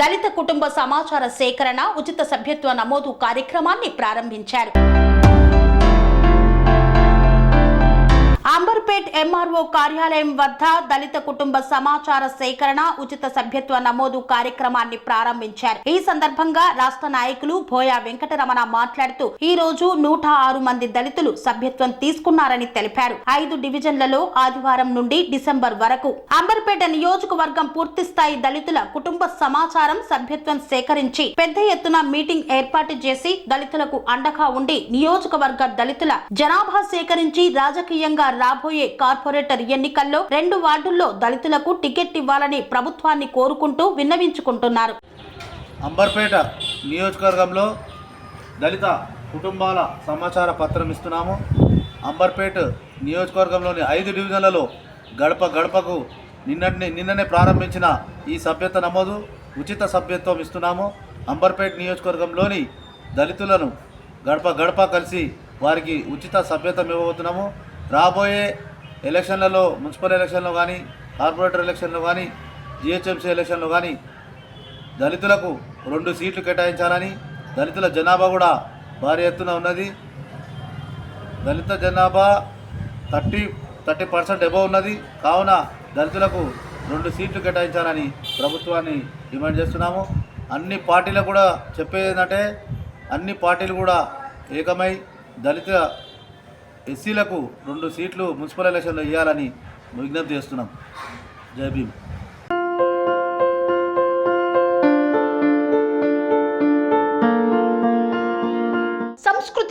దళిత కుటుంబ సమాచార సేకరణ ఉచిత సభ్యత్వ నమోదు కార్యక్రమాన్ని ప్రారంభించారు. అంబర్పేట్ ఎంఆర్ఓ కార్యాలయం వద్ద దళిత కుటుంబ సమాచార సేకరణ ఉచిత సభ్యత్వ నమోదు కార్యక్రమాన్ని ప్రారంభించారు. ఈ సందర్భంగా రాష్ట్ర నాయకులు భోయా వెంకటరమణ మాట్లాడుతూ ఈ రోజు నూట ఆరు మంది దళితులు సభ్యత్వం తీసుకున్నారని తెలిపారు. ఐదు డివిజన్లలో ఆదివారం నుండి డిసెంబర్ వరకు. అంబర్పేట నియోజకవర్గం పూర్తి స్థాయి దళితుల కుటుంబ సమాచారం సభ్యత్వం సేకరించి పెద్ద ఎత్తున మీటింగ్ ఏర్పాటు చేసి దళితులకు అండగా ఉండి నియోజకవర్గ దళితుల జనాభా సేకరించి రాజకీయంగా రాబోయే కార్పొరేటర్ ఎన్నికల్లో రెండు వార్డుల్లో దళితులకు టికెట్ ఇవ్వాలని ప్రభుత్వాన్ని కోరుకుంటూ విన్నవించుకుంటున్నారు. అంబర్పేట నియోజకవర్గంలో దళిత కుటుంబాల సమాచార పత్రం ఇస్తున్నాము. అంబర్పేట నియోజకవర్గంలోని ఐదు డివిజన్లలో గడప గడపకు నిన్నటి నిన్ననే ప్రారంభించిన ఈ సభ్యత నమోదు ఉచిత సభ్యత్వం ఇస్తున్నాము. అంబర్పేట నియోజకవర్గంలోని దళితులను గడప గడప కలిసి వారికి ఉచిత సభ్యత్వం ఇవ్వబోతున్నాము. రాబోయే ఎలక్షన్లలో మున్సిపల్ ఎలక్షన్లో కానీ కార్పొరేటర్ ఎలక్షన్లో కానీ జిహెచ్ఎంసీ ఎలక్షన్లో కానీ దళితులకు రెండు సీట్లు కేటాయించాలని దళితుల జనాభా కూడా భారీ ఎత్తున ఉన్నది. దళిత జనాభా థర్టీ థర్టీ పర్సెంట్ ఎబో ఉన్నది. కావున దళితులకు రెండు సీట్లు కేటాయించాలని ప్రభుత్వాన్ని డిమాండ్ చేస్తున్నాము. అన్ని పార్టీలకు కూడా చెప్పేది ఏంటంటే అన్ని పార్టీలు కూడా ఏకమై దళిత ఎస్సీలకు రెండు సీట్లు మున్సిపల్ ఎలక్షన్లో ఇవ్వాలని విజ్ఞప్తి చేస్తున్నాం. జై భీమ్.